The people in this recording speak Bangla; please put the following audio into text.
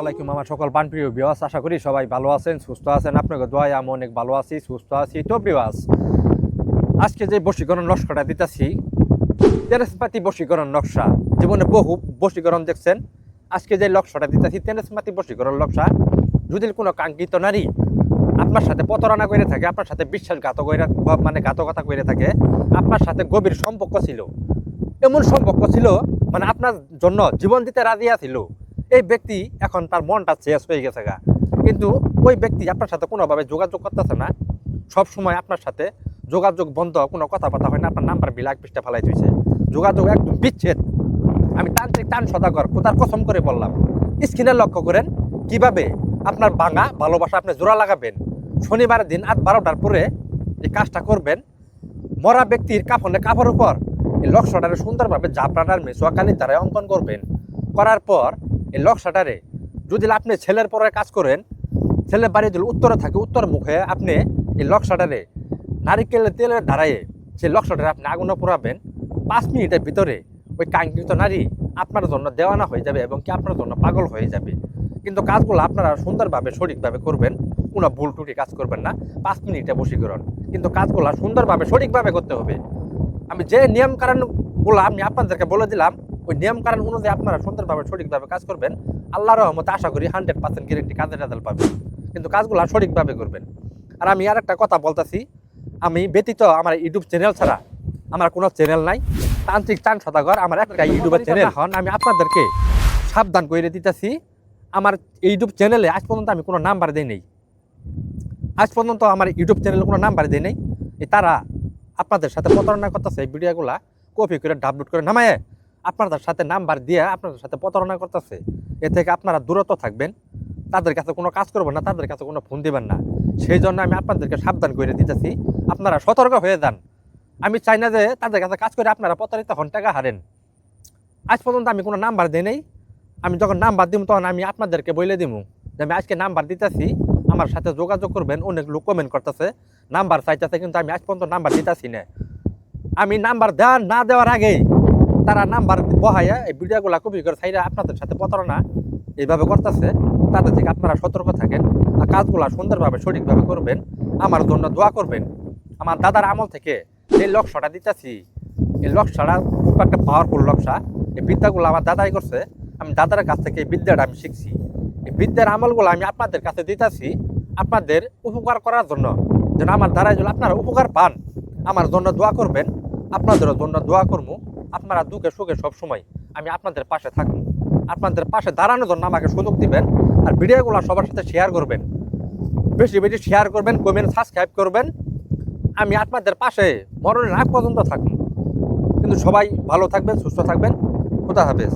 আলাইকুম আমার সকল বানপ্রিয় বিওয়াস আশা করি সবাই ভালো আছেন, সুস্থ আছেন। আপনাকে দোয়ায় আমি অনেক ভালো আছি, সুস্থ আছি। তো বিওয়াস আজকে যে বশীকরণ নকশাটা দিতেছি তেরেসপাতি বশীকরণ নকশা, জীবনে বহু বশীকরণ দেখছেন। আজকে যে নকশাটা দিতেছি তেরেসপাতি বশীকরণ নকশা যদি কোনো কাঙ্ক্ষিত নারী আপনার সাথে প্রতারণা করে থাকে, আপনার সাথে বিশ্বাসঘাত করে মানে ঘাতকতা করে থাকে, আপনার সাথে গভীর সম্পর্ক ছিল। এমন সম্পর্ক ছিল মানে আপনার জন্য জীবন দিতে রাজি আছিল, এই ব্যক্তি এখন তার মনটা চেঞ্জ হয়ে গেছে গা। কিন্তু ওই ব্যক্তি আপনার সাথে কোনোভাবে যোগাযোগ করতেছে না। সব সময় আপনার সাথে যোগাযোগ বন্ধ, কোনো কথাবার্তা হয় না, আপনার নাম্বার বিলাক পৃষ্ঠা ফেলাই দিয়েছে যোগাযোগ একদম বিচ্ছেদ। আমি তান্ত্রিক টান সদাগর কোথার কসম করে বললাম স্ক্রিনে লক্ষ্য করেন কীভাবে আপনার বাঙা ভালোবাসা আপনি জোড়া লাগাবেন। শনিবারের দিন আট বারোটার পরে এই কাজটা করবেন। মরা ব্যক্তির কাফনে কাপড় উপর এই লক্ষ্যটারে সুন্দরভাবে জাপড়াটার মেসোয়াকালি দ্বারা অঙ্কন করবেন। করার পর এই লক্ষ্যটারে যদি আপনি ছেলের পরে কাজ করেন, ছেলের বাড়ি যদি উত্তরে থাকে, উত্তর মুখে আপনি এই লক্ষ্যটারে নারিকেলের তেলের ধারায় সেই লক্ষ্যটারে আপনি আগুনে পোড়াবেন। পাঁচ মিনিটের ভিতরে ওই কাঙ্ক্ষিত নারী আপনার জন্য দেওয়ানা হয়ে যাবে এবং কি আপনার জন্য পাগল হয়ে যাবে। কিন্তু কাজগুলো আপনারা সুন্দরভাবে, সঠিকভাবে করবেন। কোনো ভুল টুটি কাজ করবেন না। পাঁচ মিনিটে বসীকরণ কিন্তু কাজগুলো সুন্দরভাবে, সঠিকভাবে করতে হবে। আমি যে নিয়ম কারণগুলো আমি আপনাদেরকে বলে দিলাম ওই নিয়ম কারণ অনুযায়ী আপনারা সুন্দরভাবে সঠিকভাবে কাজ করবেন। আল্লাহর রহমতে আশা করি হান্ড্রেড পার্সেন্ট গ্যারেন্টি কাজের রেজাল্ট পাবেন। কিন্তু কাজগুলো সঠিকভাবে করবেন। আর আমি আর একটা কথা বলতেছি আমি ব্যতীত আমার ইউটিউব চ্যানেল ছাড়া আমার কোনো চ্যানেল নাই। তান্ত্রিক চান সদাগর আমার একটা ইউটিউবের চ্যানেল। এখন আমি আপনাদেরকে সাবধান করে দিতেছি আমার ইউটিউব চ্যানেলে আজ পর্যন্ত আমি কোনো নাম্বার দিই নেই। আজ পর্যন্ত আমার ইউটিউব চ্যানেলে কোনো নাম্বার দিই নেই। তারা আপনাদের সাথে প্রতারণা করতেছে এই ভিডিওগুলা, কপি করে ডাউনলোড করে নামায় আপনাদের সাথে নাম্বার দিয়ে আপনাদের সাথে প্রতারণা করতেছে। এ থেকে আপনারা দূরত্ব থাকবেন, তাদের কাছে কোনো কাজ করবেন না, তাদের কাছে কোনো ফোন দিবেন না। সেই জন্য আমি আপনাদেরকে সাবধান করে দিতেছি, আপনারা সতর্ক হয়ে যান। আমি চাই না যে তাদের কাছে কাজ করে আপনারা প্রতারিত হন, টাকা হারেন। আজ পর্যন্ত আমি কোনো নাম্বার দিই নেই। আমি যখন নাম্বার দিব তখন আমি আপনাদেরকে বলে দিব যে আমি আজকে নাম্বার দিতেছি, আমার সাথে যোগাযোগ করবেন, অনেক লোক কমেন্ট করতেছে। নাম্বার চাইতেছে কিন্তু আমি আজ পর্যন্ত নাম্বার দিতেছি না। আমি নাম্বার দেওয়ার না দেওয়ার আগেই তারা নাম্বার বহাইয়া এই ভিডিওগুলো কপি করে চাইলে আপনাদের সাথে প্রতারণা এইভাবে করতেছে। তাদের থেকে আপনারা সতর্ক থাকেন আর কাজগুলো সুন্দরভাবে, সঠিকভাবে করবেন। আমার জন্য দোয়া করবেন। আমার দাদার আমল থেকে যে লক্ষ্যটা দিতেছি, এই লক্ষ্যটা খুব একটা পাওয়ারফুল লক্ষ্য। এই বিদ্যাগুলো আমার দাদাই করছে। আমি দাদার কাছ থেকে এই বিদ্যাটা আমি শিখছি। এই বিদ্যার আমলগুলো আমি আপনাদের কাছে দিতেছি। আপনাদের উপকার করার জন্য। যেন আমার দ্বারাই যেন আপনারা উপকার পান। আমার জন্য দোয়া করবেন। আপনাদেরও জন্য দোয়া করব আপনারা দুঃখে সুখে সবসময় আমি আপনাদের পাশে থাকব আপনাদের পাশে দাঁড়ানোর জন্য আমাকে সুযোগ দিবেন আর ভিডিওগুলো সবার সাথে শেয়ার করবেন। বেশি বেশি শেয়ার করবেন কমেন্ট সাবস্ক্রাইব করবেন। আমি আপনাদের পাশে মরণের আগ পর্যন্ত থাকব কিন্তু সবাই ভালো থাকবেন, সুস্থ থাকবেন। খুদা হাফেজ।